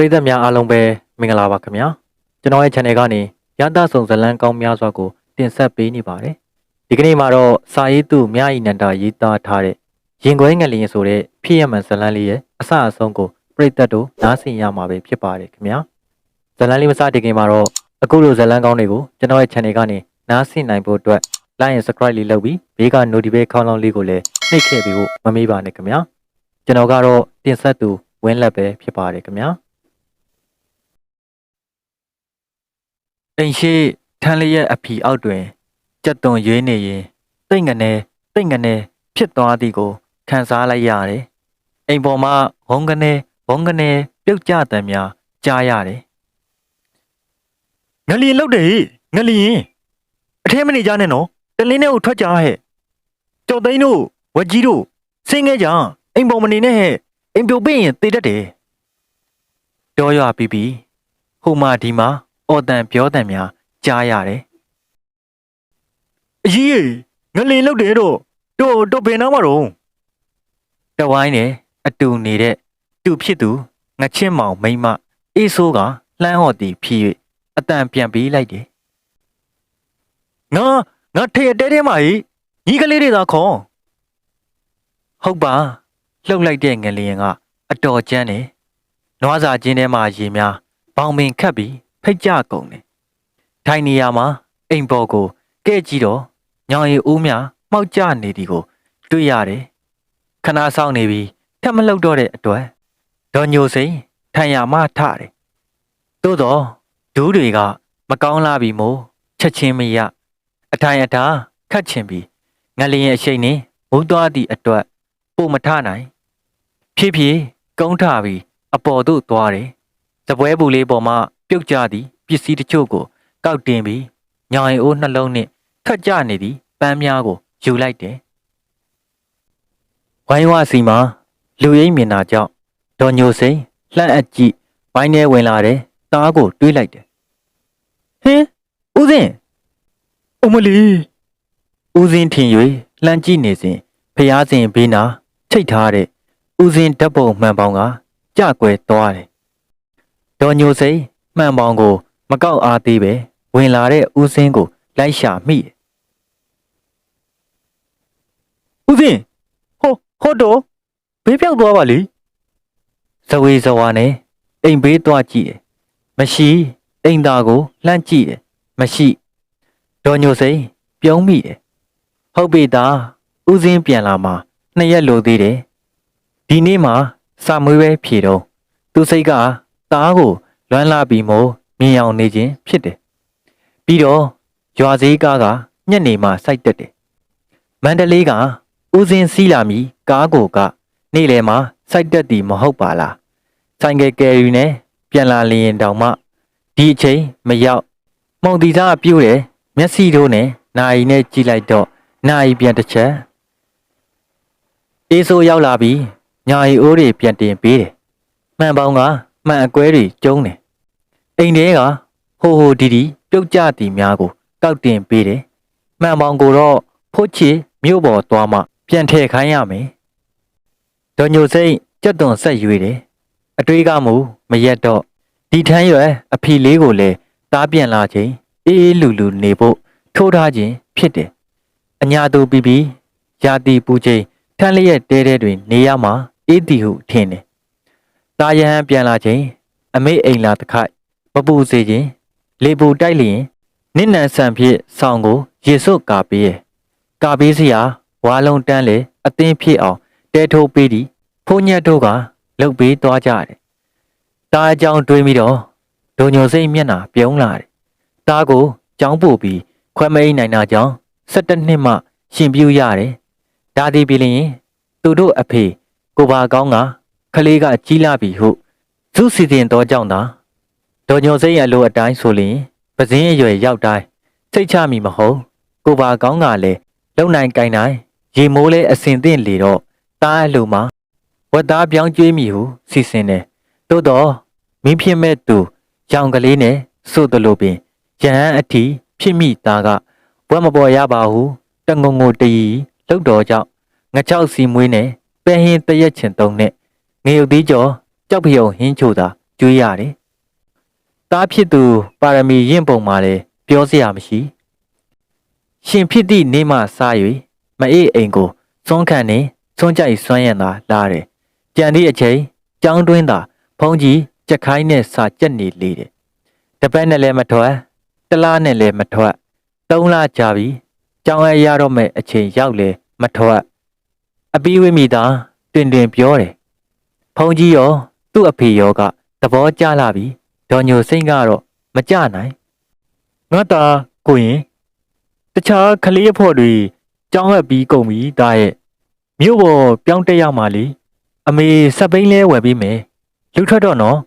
ပရိသတ်များအားလုံးပဲမင်္ဂလာပါခင်ဗျာကျွန်တော်ရဲ့ channel ကနေရတဆုံဇလန်းကောင်းများစွာကိုတင်ဆက်ပေးနေပါတယ်ဒီကနေ့မှာတော့စာရေးသူမြဤနန္ဒာရေးသားထားတဲ့ရင်ခွဲငလျင်ဆိုတဲ့ဖြစ်ရမှန်ဇလန်းလေးရဲ့အစအဆုံးကိုပရိသတ်တို့နားဆင်ရမှာပဲဖြစ်ပါတယ်ခင်ဗျာဇလန်းလေးမစတင်ခင်မှာတော့အခုလိုဇလန်းကောင်းတွေကိုကျွန်တော်ရဲ့ channel ကနေနားဆင်နိုင်ဖို့အတွက် like and subscribe လေးလုပ်ပြီးဘေးက notification ခေါင်းလောင်းလေးကိုလည်းနှိပ်ခဲ့ပြီးဖို့မမေ့ပါနဲ့ခင်ဗျာကျွန်တော်ကတော့တင်ဆက်သူဝင်းလက်ပဲဖြစ်ပါတယ်ခင်ဗျာ အိမ်ရှိထန်းလျက်အဖီအောက်တွင်ကြက်သွန်ရွေးနေရင်တိတ်ငနေတိတ်ငနေဖြစ်သွားသည်ကိုခံစားလိုက်ရတယ်။အိမ်ပေါ်မှာဝုန်းကနေဝုန်းကနေပြုတ်ကျတံများကြားရတယ်ငလျင်လောက်တယ်ဟေ့ငလျင်အထဲမနေကြနဲ့နော်တလင်းနဲ့ကိုထွက်ကြဟဲ့ကြော်သိန်းတို့ဝက်ကြီးတို့ဆင်းခဲ့ကြအိမ်ပေါ်မနေနဲ့ဟဲ့အိမ်ပြိုပိရင်တေတတ်တယ်။တောရွာပြီးပြီးဟိုမှဒီမှာ အော်တန်ပြောတန်များကြားရတယ်အကြီးရေငလျင်လောက်တယ်တော့တော့တော့ဘယ်နားမှာတော့။တဝိုင်းနဲ့အတူနေတဲ့သူဖြစ်သူငချင်းမောင်မိမ့်မအေးဆိုးကလှမ်းဟော်တီဖြီး၍အတန်ပြန်ပေးလိုက်တယ်ငါငါထေတဲတဲမှာဟိညီကလေးတွေသာခေါ်။ဟုတ်ပါလှုပ်လိုက်တဲ့ငလျင်ကအတော်ကျန်းတယ်။နွားစာချင်းထဲမှာရေများဘောင်ပင်ခတ်ပြီး ဖိတ်ကြကုန်တယ်။ထိုင်နေရမှာအိမ်ပေါ်ကိုကဲ့ကြည့်တော့ညောင်ရီဦးများမှောက်ကျနေသည်ကို တွေ့ရတယ်။ခဏဆောင်နေပြီးထပ်မလှုပ်တော့တဲ့အတွက်ဒေါ်ညိုစိန်ထိုင်ရမှထတယ်။သို့တော့ဒူးတွေကမကောင်းလာပြီမို့ချက်ချင်းမရအထိုင်အတာခတ်ချင်ပြီးငလျင်အရှိန်နဲ့မူးသွားသည့်အတွက်ပို့မထနိုင် ဖြည်းဖြည်းကုန်းထပြီးအပေါ်သို့သွားတယ်။စပွဲဘူးလေးပေါ်မှာ ပြုတ်ကျသည့်ပစ္စည်းတချို့ကိုကောက်တင်ပြီးညောင်ရီအိုးနှလုံးနှင့်ခတ်ကျနေသည့်ပန်းများကိုယူလိုက်တယ်။ဝိုင်းဝစီမှာလူရိပ်မြင်တာကြောင့်ဒေါ်ညိုစိန်လှမ်းအပ်ကြည့်ဝိုင်းထဲဝင်လာတယ်။သားကိုတွေးလိုက်တယ်ဟင်းဦးစင်းအမလီ။ဦးစင်းထင်၍လှမ်းကြည့်နေစဉ်ဖျားစဉ်ဘေးနာချိတ်ထားတဲ့ဦးစင်းဓာတ်ပုံမှန်ပေါင်းကကြကွယ်သွားတယ်။ဒေါ်ညိုစိန် မှန်ပေါင်းကို မကောက်အားသေးပဲဝင်လာတဲ့ဦးစင်းကိုလိုက်ရှာမိတယ်ဦးစင်းဟိုဟိုတော့ဘေးပြောက်သွားပါလေ။ဇဝေဇဝါနဲ့အိမ်ဘေးသွားကြည့်တယ်။မရှိအိမ်သားကိုလှမ်းကြည့်တယ်။မရှိဒေါ်ညိုစိန်ပြုံးမိတယ်။ဟုတ်ပြီသားဦးစင်းပြန်လာမှာနှစ်ရက်လိုသေးတယ်။ဒီနေ့မှစာမွေးပဲဖြေတော့သူစိတ်ကသားကို လွမ်းလာပြီးမို့မြင်အောင်နေခြင်းဖြစ်တယ်။ပြီးတော့ရွာစည်းကားကညက်နေမှစိုက်တက်တယ်။မန္တလေးကဦးစင်းစီးလာမီကားကိုကနေ့လယ်မှာစိုက်တက်သည်မဟုတ်ပါလား။ဆိုင်ကယ်ကယ်ရီနဲ့ပြန်လာလျင်တောင်မှဒီအချိန်မရောက်မှုံတီသားပြုတ်တယ်မျက်စိတို့နဲ့နာယီနဲ့ကြည့်လိုက်တော့နာယီပြန်တစ်ချက်အေးဆိုးရောက်လာပြီးညာရီအိုးတွေပြန်တင်ပေးတယ်မှန်ပေါင်းက မှန်အကွဲတွေကျုံးတယ်အိမ်ထဲကဟိုဟိုဒီဒီပြုတ်ကြသည်များကိုကောက်တင်ပေးတယ်မှန်ပေါင်းကိုတော့ဖို့ချီမြို့ပေါ်သွားမှပြန်ထည့်ခိုင်းရမယ်ဒေါ်ညိုစိတ်ကြက်သွန်ဆက်ရွေတယ်အတွေးကမူမရက်တော့ဒီထမ်းရွယ်အဖီလေးကိုလည်းတားပြန်လာချိန်အေးအေးလူလူနေဖို့ထိုးထားခြင်းဖြစ်တယ်အညာသူပြီးပြီးရာတီပူချိန်ထန်းလျက်တဲတဲတွင်နေရမှာအေးတီဟုထင်တယ်။ တာယဟန်ပြန်လာချိန်အမေအိမ်လာတခိုက်မပူစေခြင်းလေပူတိုက်လျင်နင့်နန်ဆန်ဖြစ်ဆောင်းကိုရေစွတ်ကာပေးရဲ့။ကာပေးစရာဝါလုံးတန်းလေအသင်းဖြစ်အောင်တဲထိုးပေးသည်ဖိုးညက်တို့ကလှုပ်ပေးသွားကြတယ်။တာအကြောင်းတွေးပြီးတော့ဒုံညိုစိတ်မျက်နှာပြုံးလာတယ်။တာကိုကြောင်းပို့ပြီးခွဲမအိမ်နိုင်တာကြောင့်17နှစ်မှရှင်ပြူရတယ်။ဒါဒီပြည်လျင်သူတို့အဖေကိုပါကောင်းက ခလေးကကြီးလာပြီဟုသူစီစဉ်တော်ကြောင့်သာဒေါ်ညိုစိတ်ရဲ့အလိုအတိုင်းဆိုလျင်ပဇင်းအရွယ်ရောက်တိုင်းစိတ်ချမိမဟုတ်ကိုပါကောင်းကလည်းလုံနိုင်ကိုင်းနိုင်ရေမိုးလဲအစင်သင့်လေတော့တားအလိုမှာဝတ်သားပြောင်းကျွေးမိဟုစီစဉ်တယ်သို့တော့မင်းဖြစ်မဲ့သူရောင်ကလေးနဲ့စို့တယ်လို့ပင်ရဟန်းအထီဖြစ်မိသားကဘွဲမပေါ်ရပါဟုတငုံငုံတရီလှုပ်တော်ကြောင့်ငချောက်စီမွေးနဲ့ပဲဟင်းတရက်ချင်တုံးနဲ့ ငရုတ်သီးကျော်ကြောက်ပြုံဟင်းချိုသာကျွေးရတယ်။သားဖြစ်သူပါရမီရင့်ပုံမှာလည်းပြောစရာမရှိ။ရှင်ဖြစ်သည့်နေ့မှစား၍မအေးအိမ်ကိုစွန့်ခံနေစွန့်ကြိုက်စွမ်းရံသာလာတယ်။ကြံသည့်အချိန်ကြောင်းတွင်းသာဖုံးကြီးကြက်ခိုင်းနဲ့စာကြက်နေလေတယ်။တပတ်နဲ့လည်းမထွက်တလားနဲ့လည်းမထွက်သုံးလကြာပြီကြောင်းအရတော့မဲ့အချိန်ရောက်လေမထွက်အပီးဝိမိသားတွင်တွင်ပြောတယ် ဖုံးကြီးရောသူ့အဖေရောကသဘောကျလာပြီဒေါ်ညိုစိမ့်ကတော့မကြနိုင်ငါသားကိုရင်တခြားကလေးအဖို့တွေကြောင်းဟပ်ပြီးကုန်ပြီဒါရဲ့မြို့ပေါ်ပြောင်းတက်ရမှာလေအမေစက်ပိန်းလဲဝယ်ပေးမယ်လူထွက်တော့နော်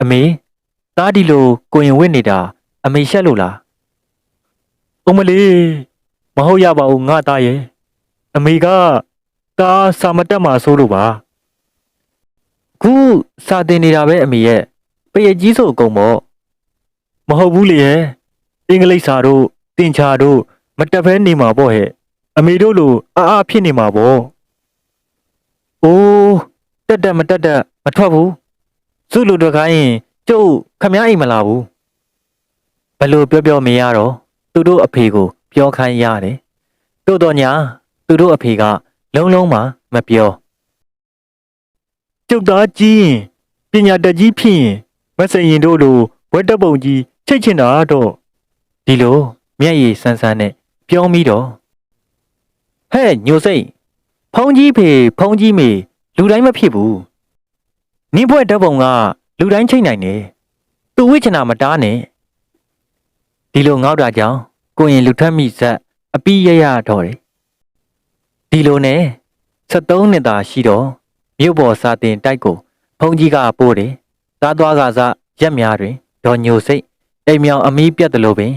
အမေသားဒီလိုကိုရင်ဝစ်နေတာ အမေရှက်လို့လားအုံမလေးမဟုတ်ရပါဘူးငါသားရဲ့အမေကကားစာမတက်မှာဆိုလို့ပါ ခုစာတင်နေတာပဲအမေရဲ့ပရကြီးဆိုအကုန်ပေါ့မဟုတ်ဘူးလေရဲ့အင်္ဂလိပ်စာတို့တင်ချာတို့မတက်ဖဲနေမှာပေါ့ဟဲ့အမေတို့လိုအားအားဖြစ်နေမှာပေါ့အိုးတက်တက်မတက်တက်မထွက်ဘူးစုလူတွေခိုင်းရင်ကျုပ်ခမည်းအိမ်မလာဘူးဘလို့ပြောပြောမရတော့သူတို့အဖေကို ပြောခိုင်းရတယ်တို့တော့ညာသူတို့အဖေကလုံးလုံးမှမပြော ကျုပ်သားကြီးရင်ပညာတတ်ကြီးဖြစ်ရင်မဆင်ရင်တို့လိုဝက်တက်ပုံကြီးချိတ်ချင်တာတော့ဒီလိုမျက်ရည်ဆန်းဆန်းနဲ့ပြောမိတော့ဟဲ့ညိုစိတ်ဖုံးကြီးဖေဖုံးကြီးမေလူတိုင်းမဖြစ်ဘူးနင်းဘွဲ့ဓာတ်ပုံကလူတိုင်းချိန်နိုင်တယ်သူဝိချနာမတားနဲ့ဒီလိုငေါက်တာကြောင့်ကိုရင်လူထက်မိဇက်အပီးရရတော့တယ်ဒီလိုနဲ့73နှစ်သာရှိတော့ မြို့ပေါ်စာတင်တိုက်ကိုဖုံးကြီးကပို့တယ်သားသွားကစားရက်များတွင်ဒေါ်ညိုစိတ်အိမ်မြောင်အမီးပြတ်တယ်လို့ပင်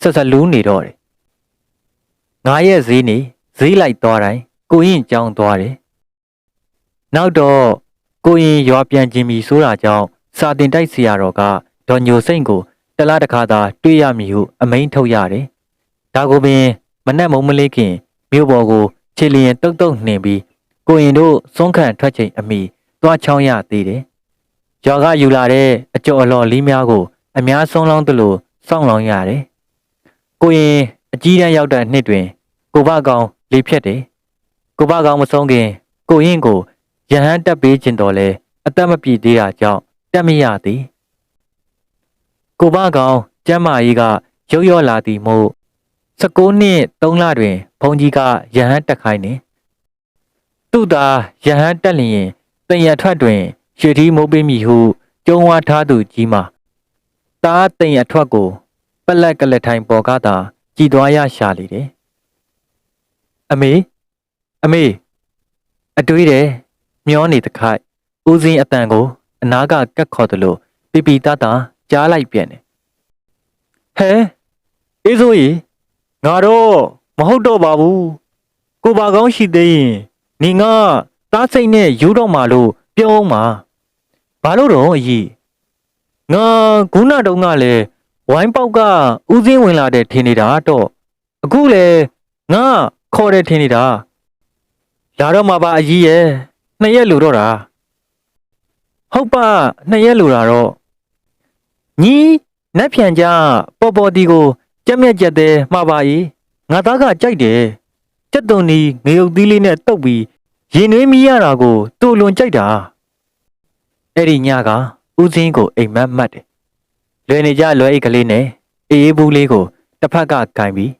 ဆက်ဆက်လူးနေတော့တယ်။ငါရဲ့ဈေးနေဈေးလိုက်သွားတိုင်းကိုရင်ကြောင်းသွားတယ်။နောက်တော့ကိုရင်ရွာပြန်ကျင်ပြီဆိုတာကြောင့်စာတင်တိုက်ဆရာတော်ကဒေါ်ညိုစိတ်ကိုတလားတစ်ခါသာတွေ့ရမည်ဟုအမိန့်ထုတ်ရတယ်။ဒါကိုပင်မနဲ့မုံမလေးခင်မြို့ပေါ်ကိုခြေလျင်တုတ်တုတ်နှင်ပြီး ကိုရင်တို့စွန့်ခံထွက်ချိန်အမိသွားချောင်းရသေးတယ်။ရွာကယူလာတဲ့အကျော်အလော်လေးများကို အများဆုံးလောင်းသလိုစောင့်လောင်းရတယ်။ကိုရင်အကြီးတန်းရောက်တဲ့နှစ်တွင် ကိုဘကောင်လေးဖြတ်တယ်။ကိုဘကောင်မဆုံးခင် ကိုရင်ကိုရဟန်းတက်ပေးခြင်းတော်လဲအသက်မပြည့်သေးတာကြောင့်တက်မရသည်။ကိုဘကောင်ကျမ်းမာရေးကရုပ်ရော့လာသည်မို့16နှစ်3လတွင်ဘုန်းကြီးကရဟန်းတက်ခိုင်းနေ။ သူ့သားရဟန်းတက်လျင်တန်ရထွက်တွင်ရွှေထီးမိုးပေးမိဟုကျုံဝါထားသူကြီးမှာတားတန်ရထွက်ကိုပလက်ကလက်ထိုင်ပေါ်ကသာကြည်သွားရရှာလေတယ်။အမေအမေအတွေးတယ်မျောနေတခိုက်ဦးစင်းအတန်ကိုအနာကကတ်ခေါ်တယ်လို့ပြပီတတာကြားလိုက်ပြန်တယ်။ဟဲအေးစိုးကြီးငါတော့မဟုတ်တော့ပါဘူးကိုပါကောင်းရှိသေးရင် နေငါတားစိတ်နဲ့ယူတော့မှလို့ပြောအောင်ပါဘာလို့တော့အကြီးငါခုနတုန်းကလည်းဝိုင်းပေါက်ကဦးစင်းဝင်လာတဲ့ထင်နေတာတော့အခုလေငါခေါ်တယ်ထင်နေတာလာတော့မှာပါအကြီးရဲ့နှစ်ရက်လူတော့တာဟုတ်ပါနှစ်ရက်လိုတာတော့ညီနက်ဖြန်ကြပေါ်ပေါ်တီကိုကြက်မြက်ကြက်သေးမှာပါ E ငါသားကကြိုက်တယ် ကြက်သွန်ဒီငရုတ်သီးလေးနဲ့တုပ်ပြီးရင်နှွေးမိရတာကိုတူလွန်ကြိုက်တာအဲ့ဒီညကဦးစင်းကိုအိမ်မက်မှတ်တယ်လွယ်နေကြလွယ်အိတ်ကလေးနဲ့အေးအေးဘူးလေးကိုတစ်ဖက်ကကင်ပြီး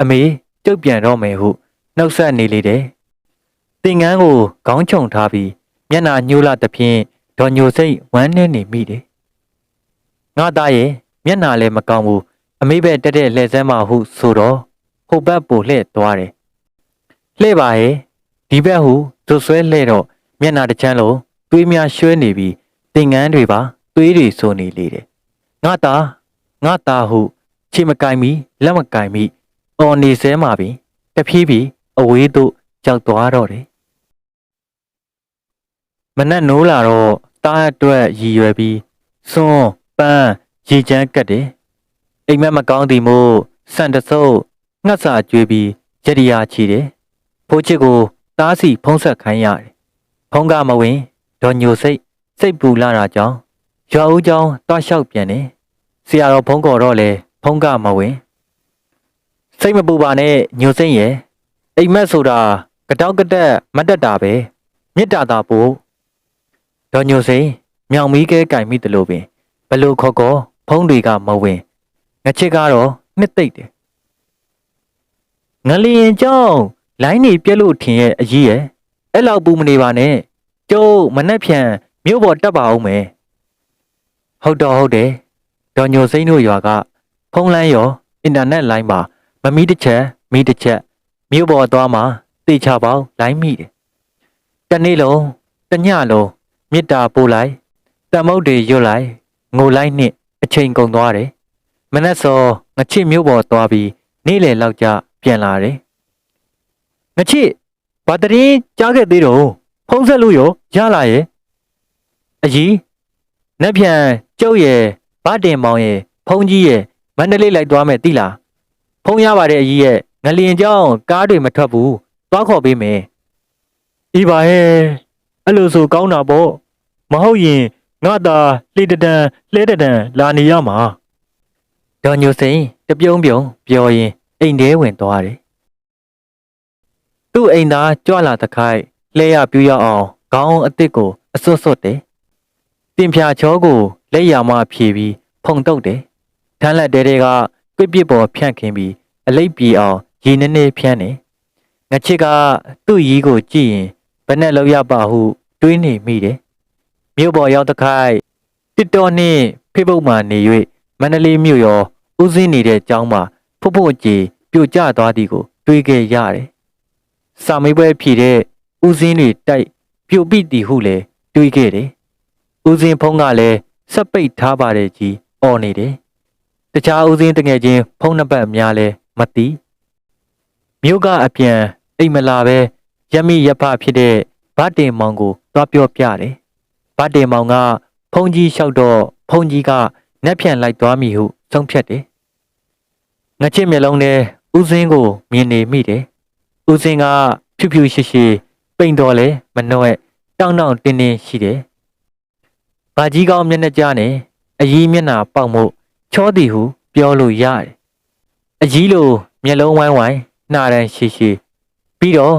အမေကျုပ်ပြန်တော့မယ်ဟုနှုတ်ဆက်နေလေတယ်တင်ငန်းကိုခေါင်းချုံထားပြီးမျက်နှာညှိုးလာသဖြင့်ဒေါ်ညိုစိတ်ဝမ်းနေနေမိတယ်ငါသားရဲ့မျက်နှာလည်းမကောင်းဘူးအမေပဲတက်တဲ့လှည့်စမ်းမဟုဆိုတော့ဟိုဘက်ပိုလှည့်သွားတယ် လှည့်ပါရဲ့ဒီဘက်ဟုသူဆွဲလှည့်တော့မျက်နှာတစ်ချမ်းလုံးသွေးများရွှဲနေပြီးတင်ငန်းတွေပါသွေးတွေဆိုနေလေတယ်ငါသားငါသားဟုခြေမကင်မီလက်မကင်မီအော်နေစဲမှာပင်တဖြည်းဖြည်းအဝေးသို့ကြောက်သွားတော့တယ်မနက်နိုးလာတော့တားအတွက်ရည်ရွယ်ပြီးစွန်းပန်းရေချမ်းကတ်တယ်အိမ်မက်မကောင်းသည်မို့စံတစုပ်ငှက်စာကျွေးပြီးရတရာချီတယ် ဖိုးချစ်ကိုတားစီဖုံးဆက်ခိုင်းရတယ်ဖုံးကမဝင်ဒေါ်ညိုစိတ်စိတ်ပူလာတာကြောင့်ရွာဦးကျောင်းတွားလျှောက်ပြန်တယ်ဆရာတော်ဖုံးကော်တော့လေဖုံးကမဝင်စိတ်မပူပါနဲ့ညိုစိမ့်ရဲ့အိမ်မက်ဆိုတာကတောက်ကတက်မတ်တက်တာပဲမေတ္တာသာပို့ဒေါ်ညိုစိမ့်မြောင်မီးကဲကင်မိတယ်လို့ပင်ဘလို့ခေါ်ခေါ်ဖုံးတွေကမဝင်ငချစ်ကတော့နှစ်သိမ့်တယ်ငလျင်ကြောင့် လိုင်းနေပြက်လို့ထင်ရဲ့အကြီးရဲ့အဲ့လောက်ပူမနေပါနဲ့ကျုပ်မနှက်ဖြန်မြို့ပေါ်တက်ပါအောင်မယ်ဟုတ်တော့ဟုတ်တယ်ဒေါ်ညိုစိမ့်တို့ရွာကဖုံးလန်းရောအင်တာနက်လိုင်းမှာမမီးတစ်ချက်မီးတစ်ချက်မြို့ပေါ်သွားမှာတေချပေါင်းလိုင်းမိတယ်တနေ့လုံးတညလုံးမေတ္တာပို့လိုက်တမုတ်တွေရွတ်လိုက်ငိုလိုက်နှစ်အချိန်ကုန်သွားတယ်မနက်စောငချစ်မြို့ပေါ်သွားပြီးနေ့လယ်လောက်ကျပြန်လာတယ် ငချစ်ဘာတရင်ကြားခဲ့သေးတော့ဖုံးဆက်လို့ရောရလာရဲ့အကြီးနက်ပြန်ကျုပ်ရဲ့ဗတင်မောင်ရဲ့ဖုံးကြီးရဲ့မန္တလေးလိုက်သွားမယ်တိလားဖုံးရပါတယ်အကြီးရဲ့ငလျင်ကြောင်းကားတွေမထွက်ဘူးသွားခေါ်ပေးမယ်ဤပါရဲ့အဲ့လိုဆိုကောင်းတာပေါ့မဟုတ်ရင်ငါသာလှေတတန်လှဲတတန်လာနေရမှာဒေါ်ညိုစိန်တပြုံးပြုံပြောရင်အိမ်ထဲဝင်သွားတယ် သူ့အိမ်သားကြွလာတခိုက်လဲရပြူရအောင်ခေါင်းအစ်စ်ကိုအစွတ်စွတ်တယ်တင်ဖြာချောကိုလက်ရမဖြေပြီးဖုန်တုတ်တယ်ထမ်းလက်တဲတဲကကွစ်ပစ်ပေါ်ဖြန့်ခင်းပြီးအလိပ်ပြေအောင်ရေနည်းနည်းဖြန်းတယ်ငချစ်ကသူ့ရီးကိုကြည့်ရင်ဘယ်နဲ့လောက်ရပါဟုတွေးနေမိတယ်မြို့ပေါ်ရောက်တခိုက်တစ်တော်နှင့်ဖေဘုတ်မှနေ၍မန္တလေးမြို့ရောဦးစင်းနေတဲ့ကျောင်းမှာဖုတ်ဖုတ်ကြီးပြိုကျသွားသည်ကိုတွေးခဲ့ရတယ်။ စာမေးပွဲဖြေတဲ့ဦးစင်းတွေတိုက်ပြိုပိသည်ဟုလည်းတွေးခဲ့တယ်။ဦးစင်းဖုံးကလည်းစက်ပိတ်ထားပါတယ်ကြီးអော်နေတယ်။တခြားဦးစင်းတငယ်ချင်းဖုံးနှစ်ပတ်များလဲမသိ။မြို့ကအပြန်အိမ်မလာပဲရမိရဖဖြစ်တဲ့ဗတ်တင်မောင်ကိုသွားပြောပြတယ်။ဗတ်တင်မောင်ကဖုံးကြီးလျှောက်တော့ဖုံးကြီးကနက်ဖြန်လိုက်သွားမိဟုဆုံးဖြတ်တယ်။ငချစ်မျက်လုံးထဲဦးစင်းကိုမြင်နေမိတယ်။ ဦးစင်းကဖြူဖြူရှိရှိပိန်တော်လဲမနှွဲ့တောင်းတောင်းတင်းတင်းရှိတယ်။ဘာကြီးကောင်းမျက်နှာကြားနဲ့အကြီးမျက်နှာပေါက်မှုချောသည်ဟုပြောလို့ရတယ်။အကြီးလိုမျက်လုံးဝိုင်းဝိုင်းနှာရန်ရှိရှိပြီးတော့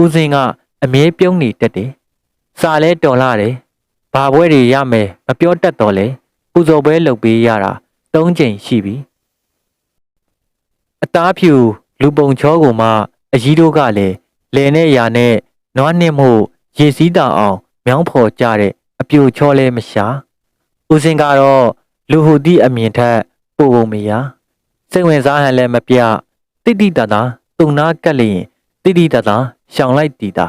ဦးစင်းကအမြဲပြုံးနေတတ်တယ်။စာလဲတော်လာတယ်။ဘာပွဲတွေရမယ်မပြောတတ်တော့လေပူဇော်ပွဲလုပ်ပေးရတာ၃ချိန်ရှိပြီအသားဖြူလူပုံချောကိုမှ အကြီးတို့ကလည်းလယ်နဲ့ရာနဲ့နွားနှင်းမှုရေစည်းတာအောင်မြောင်းဖော်ကြတဲ့အပြိုချောလဲမရှာဦးစင်ကတော့လူဟူသည့်အမြင်ထက်ပိုပုံမရစိတ်ဝင်စားဟန်လည်းမပြတိတိတသာတုံနာကက်လျင်တိတိတသာရှောင်လိုက်တည်တာ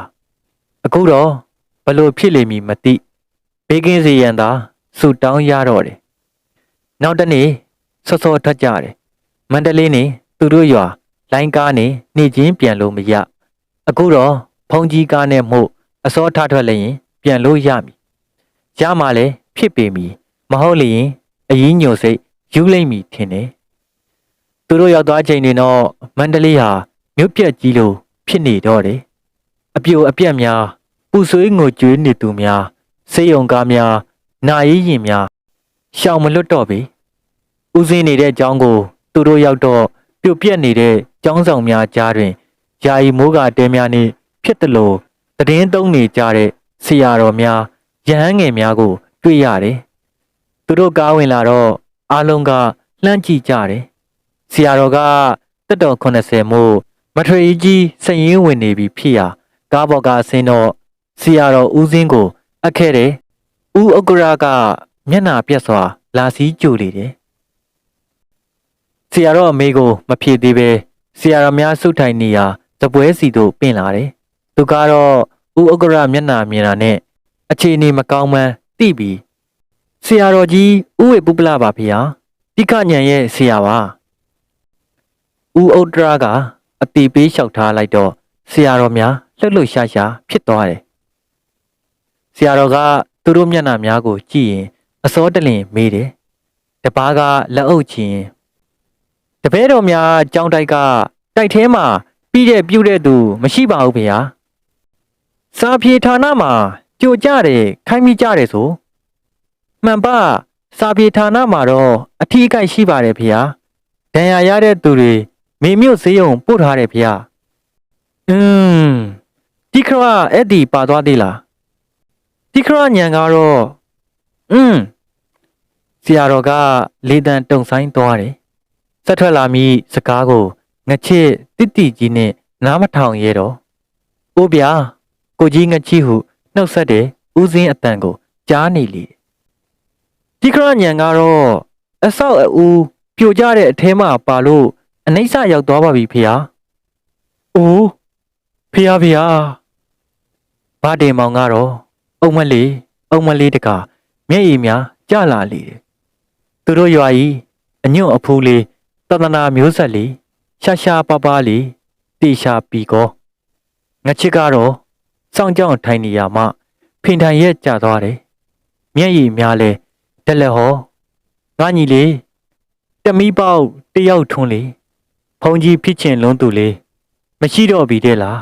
အခုတော့ဘလို့ဖြစ်လိမ့်မည်မသိဘေးကင်းစီရန်သာဆူတောင်းရတော့တယ်နောက်တနေ့စောစောထွက်ကြတယ်မန္တလေးနေသူတို့ရွာ လိုင်းကားနေနေချင်းပြန်လို့မရအခုတော့ဖုန်ကြီးကားနဲ့မို့အစောထထွက်လိုက်ရင်ပြန်လို့ရမည်ရမှလည်းဖြစ်ပေမည်မဟုတ်လျင်အရင်ညိုစိတ်ယူလိုက်မည်ထင်တယ်သူတို့ရောက်သွားချိန်တွင်တော့မန္တလေးဟာမြို့ပြက်ကြီးလိုဖြစ်နေတော့တယ်အပြိုအပြက်များပူဆွေးငိုကြွေးနေသူများစေယုံကားများနာရီရင်များရှောင်မလွတ်တော့ပြီဦးစင်းနေတဲ့အကြောင်းကို သူတို့ရောက်တော့ ပြုတ်ပြက်နေတဲ့ကျောင်းဆောင်များကြားတွင်ယာယီမိုးကတဲများနှင့်ဖြစ်တယ်လို့တည်င်းသုံးနေကြတဲ့ဆရာတော်များရဟန်းငယ်များကို တွေ့ရတယ်သူတို့ကားဝင်လာတော့အားလုံးကလှမ်းကြည့်ကြတယ်ဆရာတော်ကတက်တော်80မို့မထွေကြီးစရင်ဝင်နေပြီဖြစ်ရာကားပေါ်ကဆင်းတော့ဆရာတော်ဦးစင်းကို အပ်ခဲ့တယ်ဦးဥက္ကရာကမျက်နာပြက်စွာလာစည်းကြိုလေတယ် ဆရာတော်အမေကိုမဖြေသေးပဲဆရာတော်များစုထိုင်နေရာဇပွဲစီတို့ပင့်လာတယ်သူကတော့ဦးဥက္ကရာမျက်နာမြင်တာနဲ့အခြေအနေမကောင်းမှန်းသိပြီးဆရာတော်ကြီးဦးဝေပုပ္ပလပါဖေဟာတိခညံရဲ့ဆရာပါဦးဥဒ္ဒရာကအတိပေးလျှောက်ထားလိုက်တော့ဆရာတော်များလှုပ်လှုပ်ရှားရှားဖြစ်သွားတယ်ဆရာတော်ကသူတို့မျက်နှာများကိုကြည့်ရင်အစောတလင်မေးတယ်တပားကလက်အုပ်ချင် တပည့်တော်များအကြောင်းတိုက်ကတိုက်ထဲမှာပြီးတဲ့ပြုတ်တဲ့သူမရှိပါဘူးဗျာစာဖြေဌာနမှာကြိုကြတယ်ခိုင်းမိကြတယ်ဆိုမှန်ပါစာပြေဌာနမှာတော့အထီးကိုက်ရှိပါတယ်ဖေ။ဒဏ်ရာရတဲ့သူတွေမေမြို့ဈေးုံပို့ထားတယ်ဖေ။အင်းဒီခရအဲ့ဒီပါသွားသေးလား။ဒီခရညံကတော့အင်းဆရာတော်ကလေတံတုံဆိုင်သွားတယ် ဆက်ထွက်လာမိစကားကိုငချစ်တိတိကြီးနဲ့နားမထောင်ရဲတော့။အိုးဗျာကိုကြီးငချီဟုနှုတ်ဆက်တဲ့ဦးစင်းအတန်ကိုကြားနေလေ။ဒီခရညံကတော့အဆောက်အဦးပြိုကျတဲ့အထဲမှာပါလို့အနှိမ့်ဆရောက်သွားပါပြီဖေဟာ။အိုးဖေဟာဖေဟာဘာတင်မောင်ကတော့အုံမလေးအုံမလေးတကမျက်ရည်များကြလာလေတယ်။သူတို့ရွာကြီးအညွန့်အဖူးလေးတ သနာမျိုးဆက်လေးရှာရှာပါပါလေးတေရှာပီကောငချစ်ကတော့စောင့်ကြောင်ထိုင်နေရမှဖင်ထိုင်ရဲ့ကြာသွားတယ်မျက်ရည်များလဲတက်လက်ဟောငါညီလေးတမီးပေါက်တယောက်ထွန်းလေဖုန်ကြီးဖြစ်ချင်လုံးသူလေးမရှိတော့ပြီတဲ့လား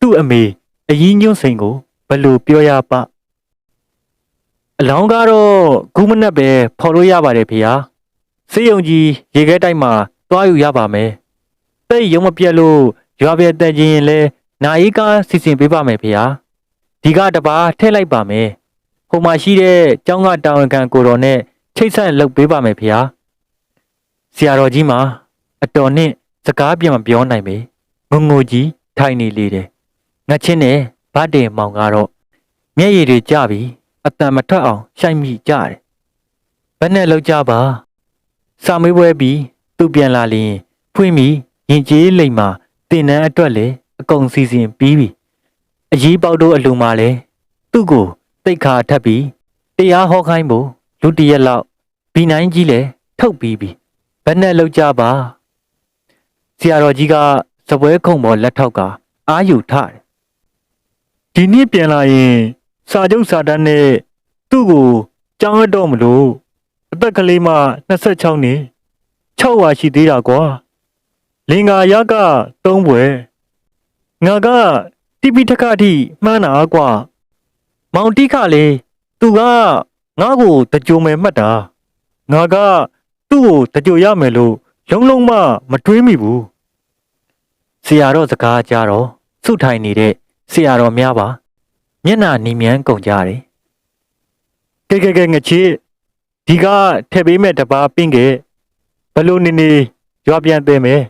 သူ့အမေအကြီးညွန့်စိန်ကိုဘယ်လိုပြောရပအလောင်းကတော့ခုမနက်ပဲဖော်လို့ရပါတယ်ဖေဟာ စေယုံကြီးရေခဲတိုက်မှာသွားယူရပါမယ်တိတ်ရုံမပြက်လို့ရွာပြတက်ခြင်းရင်လဲနာအေးကားစီစဉ်ပေးပါမယ်ဖေဟာဒီကတပါထည့်လိုက်ပါမယ်ဟိုမှာရှိတဲ့ကျောင်းကတာဝန်ခံကိုတော်နဲ့ချိတ်ဆက်လုပ်ပေးပါမယ်ဖေဟာဆရာတော်ကြီးမှာအတော်နဲ့စကားပြန်မပြောနိုင်ပေငုံငိုကြီးထိုင်နေလေတယ်ငါချင်းနဲ့ဗတ်တင်မောင်ကတော့မျက်ရည်တွေကျပြီးအတန်မထွက်အောင်ရှိုက်မိကြတယ်ဘယ်နဲ့လောက်ကြပါ စာမေးပွဲပြီးသူပြန်လာလျင်ဖွင့်ပြီးရင်ကျေးလိမ်မှာတင်နန်းအတွက်လေအကုန်စီစဉ်ပြီးပြီအကြီးပေါက်တို့အလူမှာလဲသူ့ကိုတိတ်ခါထပ်ပြီးတရားဟောခိုင်းဖို့လူတစ်ရက်လောက်ဘီနိုင်ကြီးလဲထုတ်ပြီးပြီဘယ်နဲ့လောက်ကြပါဆရာတော်ကြီးကစပွဲခုံပေါ်လက်ထောက်ကအာယူထတယ်ဒီနေ့ပြန်လာရင် စာချုပ်စာတမ်းနဲ့သူ့ကိုကြောင်းရတော့မလို့ အသက်ကလေးမှ26နှစ်6ဝါရှိသေးတာကွာလင်္ကာရက3ဘွယ်ငါကတိပိထခအထိမှန်းတာကွာမောင်တိခလေသူကငါ့ကိုတကြိုမယ်မှတ်တာငါကသူ့ကိုတကြိုရမယ်လို့လုံးလုံးမမတွေးမိဘူးဆရာတော်စကားကြတော့စုထိုင်နေတဲ့ဆရာတော်များပါ မျက်နှာနီမြန်းကုန်ကြတယ်ကဲကဲကဲငချစ် ဒီကထည့်ပေးမဲ့တပါပင့်ကဲဘလို့နေနေရွာပြန်သေးမယ်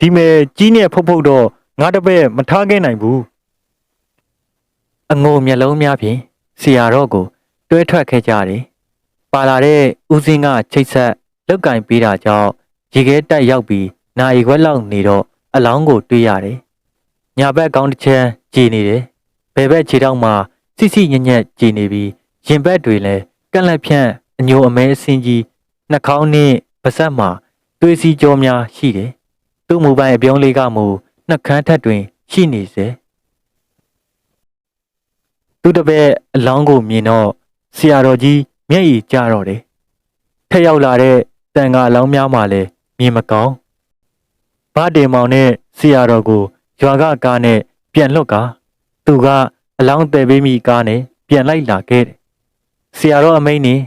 ဒီမဲ့ကြီးနဲ့ဖုတ်ဖုတ်တော့ငါတပည့်မထားခဲ့နိုင်ဘူးအငိုမျက်လုံးများဖြင့်ဆရာတော်ကို တွဲထွက်ခဲ့ကြတယ်ပါလာတဲ့ဦးစင်းကချိတ်ဆက်လောက်ကင်ပေးတာကြောင့်ရေခဲတက်ရောက်ပြီးနာရီခွက်လောက်နေတော့အလောင်းကိုတွေးရတယ်ညာဘက်ကောင်းတစ်ချမ်းကြည်နေတယ်ဘယ်ဘက်ခြေထောက်မှာစိစိညံ့ညက်ကြည်နေပြီးရင်ဘက်တွေလည်းကန့်လက်ဖြန့် အညိုအမဲအစင်းကြီးနှာခေါင်းနဲ့ပါးစပ်မှာသွေးစည်းကြောများရှိတယ်သူ့မူပိုင်အပြုံးလေးကမူနှက်ခမ်းထက်တွင် ရှိနေစေသူတပည့်အလောင်းကိုမြင်တော့ဆရာတော်ကြီးမျက်ရည်ကျတော့တယ်ထက်ရောက်လာတဲ့တန်ကအလောင်းများမှလည်းမြင်မကောင်းဘာတင်မောင်နဲ့ဆရာတော်ကိုရွာကကားနဲ့ပြန်လွတ်ကာသူကအလောင်းတယ်ပေးမိကားနဲ့ပြန်လိုက်လာခဲ့တယ်ဆရာတော်အမိန်နဲ့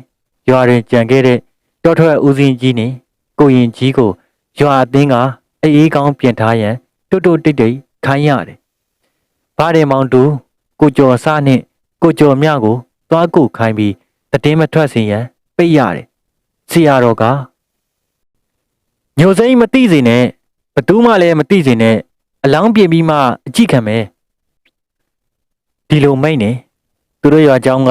ရွာတွင်ကြံခဲ့တဲ့တောထွက်ဦးစင်းကြီးနဲ့ကိုရင်ကြီးကိုရွာအသင်းကအေးအေးကောင်းပြင်ထားရန်တွတ်တွတ်တိတ်တိတ်ခိုင်းရတယ်။ဘားတယ်မောင်တူကိုကျော်စားနဲ့ကိုကျော်မြကိုသွားကုခိုင်းပြီးတည်င်းမထွက်စေရန်ပိတ်ရတယ်။ဆရာတော်ကညိုစိမ့်မသိစေနဲ့ဘသူမှလည်းမသိစေနဲ့အလောင်းပြင်ပြီးမှအကြည့်ခံမယ်။ဒီလိုမိတ်နေသူတို့ရွာเจ้าက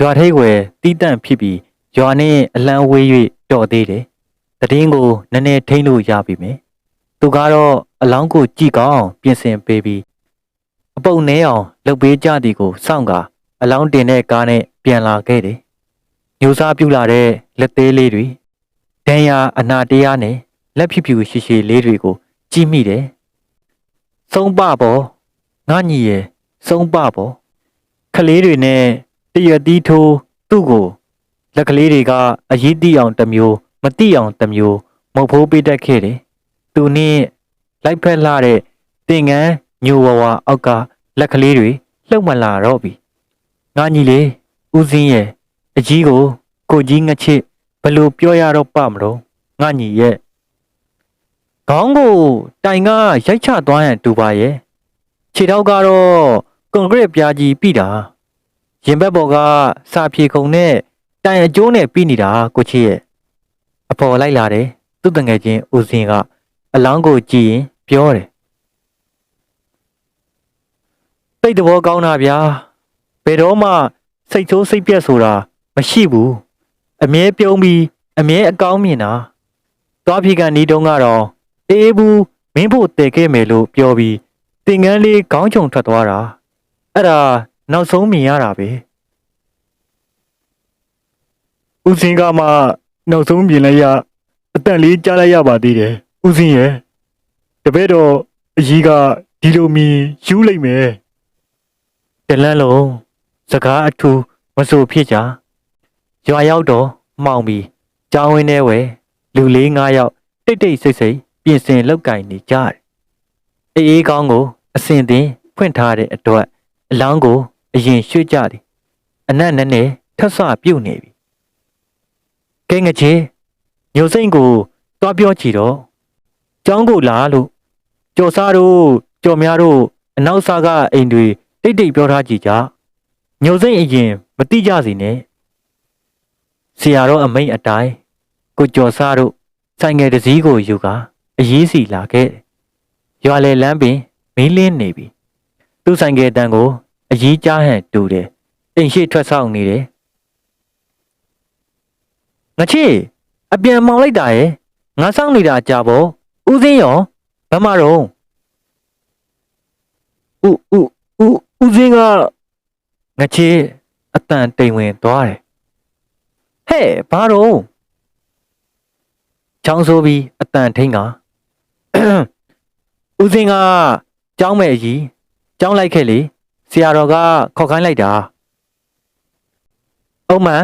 ရွာထိတ်ွယ်တီးတန့်ဖြစ်ပြီး ရွာနဲ့အလံဝေး၍တော်သေးတယ်။တည်င်းကိုနည်းနည်းထိမ့်လို့ရပြီမယ်။သူကတော့အလောင်းကိုကြည့်ကောင်းအောင်ပြင်ဆင်ပေးပြီးအပုပ်နှဲအောင်လှုပ်ပေးကြသည်ကိုစောင့်ကာအလောင်းတင်တဲ့ကားနဲ့ပြန်လာခဲ့တယ်။ညိုစားပြူလာတဲ့လက်သေးလေးတွေဒဏ်ရာအနာတရားနဲ့လက်ဖြူဖြူရှိရှိလေးတွေကိုကြည့်မိတယ်။သုံးပပေါ်ငါညီရဲ့သုံးပပေါ်ခလေးတွေနဲ့တရတီးထိုးသူ့ကို လက်ကလေးတွေကအရေးတိအောင်တစ်မျိုးမတိအောင်တစ်မျိုးမုတ်ဖိုးပေးတတ်ခဲ့တယ်။သူနဲ့လိုက်ဖက်လာတဲ့တင်ငန်းညိုဝဝအောက်ကလက်ကလေးတွေလှုပ်မလာတော့ပြီ။ငါညီလေးဦးစင်းရဲ့အကြီးကိုကိုကြီးငှက်ချစ်ဘယ်လို့ပြောရတော့ပါမလို့ငါညီရဲ့ခေါင်းကိုတိုင်ကရိုက်ချသွားရင်တူပါရဲ့ခြေထောက်ကတော့ကွန်ကရစ်ပြားကြီးပြီးတာရင်ဘက်ပေါ်ကစာဖြေခုံနဲ့ တိုင်အကျိုးနဲ့ပြီးနေတာကိုချစ်ရဲ့အဖော်လိုက်လာတယ်သူ့တငယ်ချင်းဦးစင်းကအလောင်းကိုကြည့်ရင်ပြောတယ်တိတ်တဘောကောင်းတာဗျာဘယ်တော့မှစိတ်ဆိုးစိတ်ပြက်ဆိုတာမရှိဘူးအမြဲပြုံးပြီးအမြဲအကောင်းမြင်တာသွားဖြေကန်ဤတုန်းကတော့အေးဘူးမင်းဖို့တည်ခဲ့မယ်လို့ပြောပြီးတင်ငန်းလေးခေါင်းချုံထွက်သွားတာအဲ့ဒါနောက်ဆုံးမြင်ရတာပဲ ဦးစင်းကမှနောက်ဆုံးမြင်လိုက်ရအတန်လေးကြားလိုက်ရပါသေးတယ်ဦးစင်းရဲ့တပည့်တော်အကြီးကဒီလိုမြင်ယူလိုက်မယ်တလန်းလုံးစကားအထူးမဆိုဖြစ်ကြရွာရောက်တော့မှောင်ပြီးကြောင်းဝင်းထဲဝဲလူလေး၅ယောက်တိတ်တိတ်ဆိတ်ဆိတ်ပြင်ဆင်လောက်ကင်နေကြတယ်အေးအေးကောင်းကိုအစင်တင်ဖွင့်ထားတဲ့အတွက်အလောင်းကိုအရင်ရွှေ့ကြသည်အနက်နဲ့နဲ့ထပ်ဆပြုတ်နေပြီ ကဲငချေညိုစိမ့်ကိုတွားပြောချီတော့ကျောင်းကိုလာလို့ကြော်စားတို့ကြော်များတို့အနောက်စားကအိမ်တွေတိတ်တိတ်ပြောထားကြည့်ကြညိုစိမ့်အရင်မတိကြစီနဲ့ဆရာတော်အမိန့်အတိုင်းကိုကြော်စားတို့ဆိုင်ငယ်တစ်စည်းကိုယူကာအရေးစီလာခဲ့တယ်ရွာလေလမ်းပင်မင်းလင်းနေပြီသူ့ဆိုင်ငယ်တန်ကိုအရေးကြားဟန်တူတယ်အိမ်ရှိထွက်ဆောင်နေတယ် ငချေအပြန်မောင်လိုက်တာရဲ့ငါစောင့်နေတာကြာပေါ့ဦးစင်းရောဘယ်မှာတော့ဦးဦးဦးဦးစင်းကငချေအတန်တိမ်ဝင်သွားတယ်ဟဲ့ဘာတော့ချောင်းဆိုးပြီးအတန်ထိန်ကဦးစင်းကကြောင်းမဲ့အကြီးကြောင်းလိုက်ခဲ့လေဆရာတော်ကခေါက်ခိုင်းလိုက်တာအုံးမန်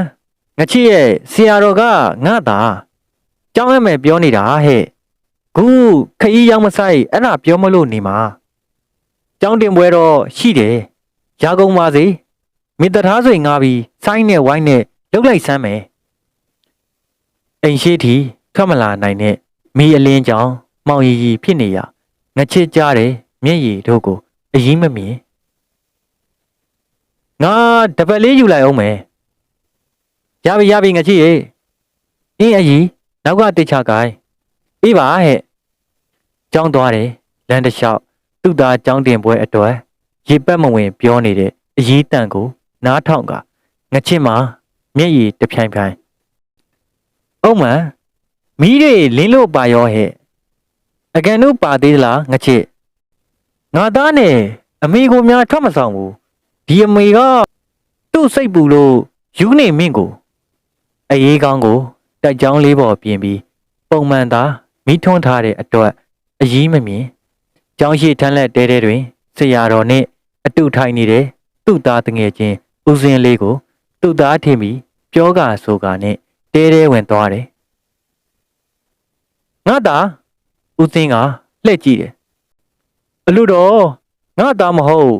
ငချစ်ရဲ့ဆရာတော်ကငါတာကြောင်းရမယ်ပြောနေတာဟဲ့ခုခရီးရောက်မဆိုင်အဲ့ဒါပြောမလို့နေမှာကြောင်းတင်ပွဲတော့ရှိတယ်ရာကုန်ပါစေမိတထားဆွေငါပြီးဆိုင်းနဲ့ဝိုင်းနဲ့လုတ်လိုက်စမ်းမယ်အိမ်ရှိတီထွက်မလာနိုင်တဲ့မိအလင်းကြောင်မောင်ရီရီဖြစ်နေရငချစ်ကြတယ်မျက်ရည်တို့ကိုအရင်မမြင်ငါတပတ်လေးယူလိုက်အောင်မယ် ရပြီရပြီငချစ်ရေအင်းအကြီးနောက်ကတိတ်ချကိုင်းအေးပါဟဲ့ကြောင်းသွားတယ်လမ်းတစ်လျှောက်သူ့သားကြောင်းတင်ပွဲအတွက်ရေပက်မဝင်ပြောနေတဲ့အရေးတန်ကိုနားထောင်ကငချစ်မှာမျက်ရည်တဖြိုင်ဖြိုင်အုံးမန်မီးတွေလင်းလို့ပါရောဟဲ့အကန်တို့ပါသေးသလားငချစ်ငါသားနဲ့အမေကိုများထွက်မဆောင်ဘူးဒီအမေကသူ့စိတ်ပူလို့ယူနေမင်းကို အေးကောင်းကိုတိုက်ကြောင်းလေးပေါ်ပြင်ပြီးပုံမှန်သာမိထွန်းထားတဲ့အတွက်အကြီးမမြင်ကျောင်းရှိထန်းလက်တဲတဲတွင်ဆရာတော်နှင့်အတူထိုင်နေတဲ့သူ့သားတငယ်ချင်းဦးစင်းလေးကိုသူ့သားထင်ပြီးပြောကာဆိုကာနဲ့တဲတဲဝင်သွားတယ်ငါသားဦးစင်းကလှည့်ကြည့်တယ်အလူတော်ငါသားမဟုတ်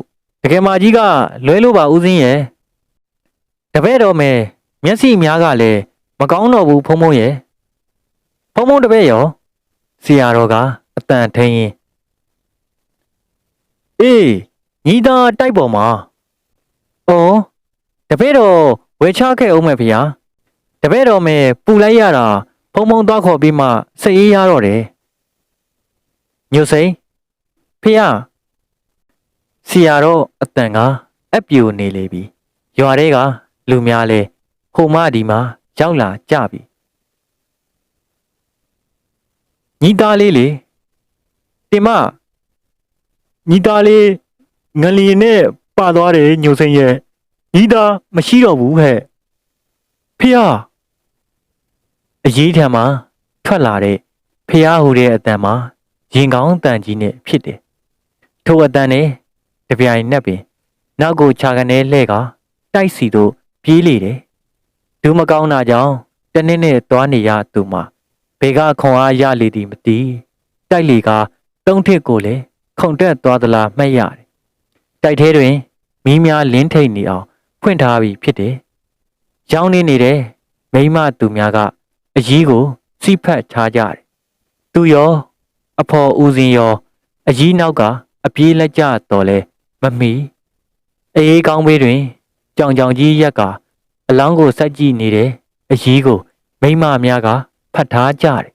တကယ်မကြီးကလွဲလို့ပါဦးစင်းရဲ့တပည့်တော်မယ် မျက်စိများကလည်းမကောင်းတော့ဘူးဖုံဖုံရဲ့ဖုံဖုံတပည့်ရောဆရာတော်ကအတန်ထင်းရင်အေးညီသားတိုက်ပေါ်မှာအော်တပည့်တော်ဝေချခဲ့အောင်မယ်ဖေဟာတပည့်တော်မယ်ပူလိုက်ရတာဖုံဖုံသွားခေါ်ပြီးမှစိတ်အေးရတော့တယ်ညိုစိန်ဖေဟာဆရာတော်အတန်ကအပြူနေလေပြီရွာထဲကလူများလဲ ဟိုမဒီမှာရောက်လာကြပြီညီသားလေးလေတင်မညီသားလေးငလီနဲ့ပါသွားတယ်ညိုစိန်ရဲ့ညီသားမရှိတော့ဘူးဟဲ့ဖေဟာအရေးထံမှာထွက်လာတဲ့ဖေဟာဟူတဲ့အတန်မှာရင်ကောင်းတန်ကြီးနဲ့ဖြစ်တယ်ထိုအတန်နဲ့တပြိုင်နက်ပင် နောက်ကိုခြာကနေလှဲ့ကတိုက်စီတို့ပြေးလေတယ် ဒူးမကောင်းတာကြောင့်တနည်းနဲ့သွားနေရသူမှာဘေကခွန်အားရလေသည်မသိတိုက်လေကတုံးထစ်ကိုလည်းခုန်တက်သွားသလားမှတ်ရတယ်တိုက်ထဲတွင်မီးများလင်းထိတ်နေအောင်ဖဖွင့်ထားပြီးဖြစ်တယ်။ရောင်းနေနေတဲ့မိန်းမသူများကအကြီးကိုစီးဖက်ချကြတယ်။သူရောအဖော်ဦးစင်ရောအကြီးနောက်ကအပြေးလက်ကျတော်လဲမမီအေးကောင်းဘေးတွင်ကြောင်ကြောင်ကြီးရက်က အလောင်းကိုစိုက်ကြည့်နေတယ်အကြီးကို မိန်းမများကဖတ်ထားကြတယ်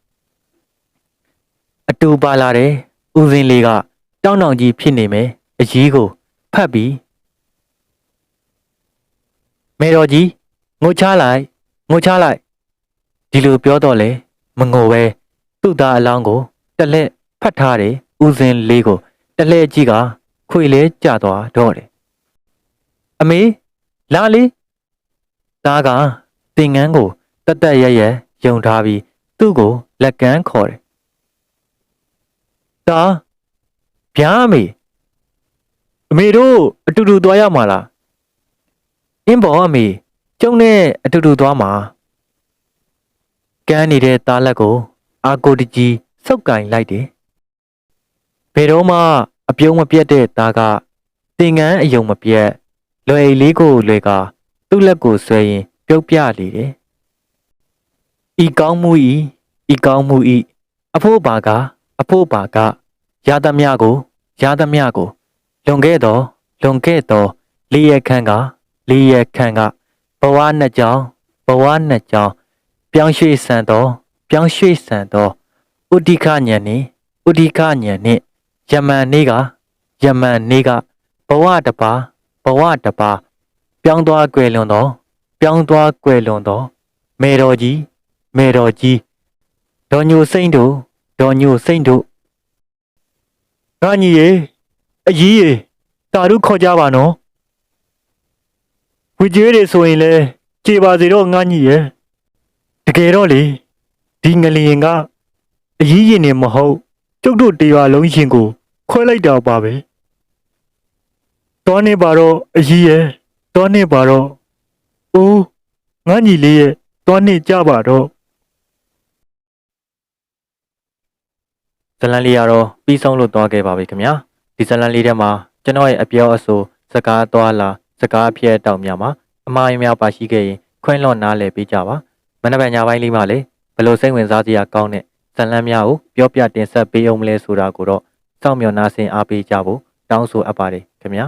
အတူပါလာတယ်ဦးစင်လေးကတောင်းတောင်ကြီးဖြစ်နေမယ်အကြီးကိုဖတ်ပြီးမေတော်ကြီးငိုချလိုက်ငိုချလိုက်ဒီလိုပြောတော့လေမငိုပဲသူ့သားအလောင်းကိုတစ်လက်ဖတ်ထားတယ်ဦးစင်လေးကိုတစ်လက်ကြီးကခွေလဲကျသွားတော့တယ်အမေလာလေ သားကတင်ငန်းကိုတတ်တတ်ရရယုံထားပြီးသူ့ကိုလက်ကမ်းခေါ်တယ်သားဗျာအမေအမေတို့အတူတူသွားရမှာလားအင်းဘောအမေကျုံနဲ့အတူတူသွားမှာကမ်းနေတဲ့သားလက်ကိုအာကိုတကြီးစုပ်ကင်လိုက်တယ်ဘယ်တော့မှအပြုံးမပြတ်တဲ့သားကတင်ငန်းအယုံမပြတ်လွယ်အိတ်လေးကိုလွယ်က သူ့လက်ကိုဆွဲရင်ပြုတ်ပြလေတယ်ဤကောင်းမှုဤဤကောင်းမှုဤအဖို့ပါကအဖို့ပါကရသမျှကိုရသမျှကိုလွန်ခဲ့တော့လွန်ခဲ့တော့လေးရခန့်ကလေးရခန့်ကဘဝနှစ်ကြောင်းဘဝနှစ်ကြောင်းပြောင်းရွှေ့ဆန်တော့ပြောင်းရွှေ့ဆန်တော့ဥဒိခညံနေဥဒိခညံနေယမန်နေကယမန်နေကဘဝတပါဘဝတပါ ပြောင်းသွားကွယ်လွန်တော့ပြောင်းသွားကွယ်လွန်တော့မေတော်ကြီးမေတော်ကြီးဒေါ်ညိုစိမ့်တို့ဒေါ်ညိုစိမ့်တို့ငါညီရေအကြီးရေတာတို့ခေါ်ကြပါနော်ဝေကျွေးတွေဆိုရင်လဲကြေပါစေတော့ငါညီရေတကယ်တော့လေဒီငလျင်ကအကြီးရင်နေမဟုတ်ကျုပ်တို့တရားလုံးရင်ကို ခွဲလိုက်တာပါပဲတောနေပါတော့အကြီးရေ တောနေပါတော့အိုးငါညီလေးရဲ့တောနေကြပါတော့ဇလန်လေးကတော့ပြီးဆုံးလို့သွားခဲ့ပါပြီခင်ဗျာဒီဇလန်လေးထဲမှာကျွန်တော်ရဲ့အပြောအဆိုစကားသွားလာစကားအဖြစ်တောက်များမှာအမှားအယွင်းများပါရှိခဲ့ရင်ခွင့်လွှတ်နားလည်ပေးကြပါမနက်ဖြန်ညပိုင်းလေးမှာလေဘယ်လိုစိတ်ဝင်စားစရာကောင်းတဲ့ဇလန်များကိုပြောပြတင်ဆက်ပေးအောင်မလဲဆိုတာကိုတော့စောင့်မျှော်နားဆင်အားပေးကြဖို့တောင်းဆိုအပ်ပါတယ်ခင်ဗျာ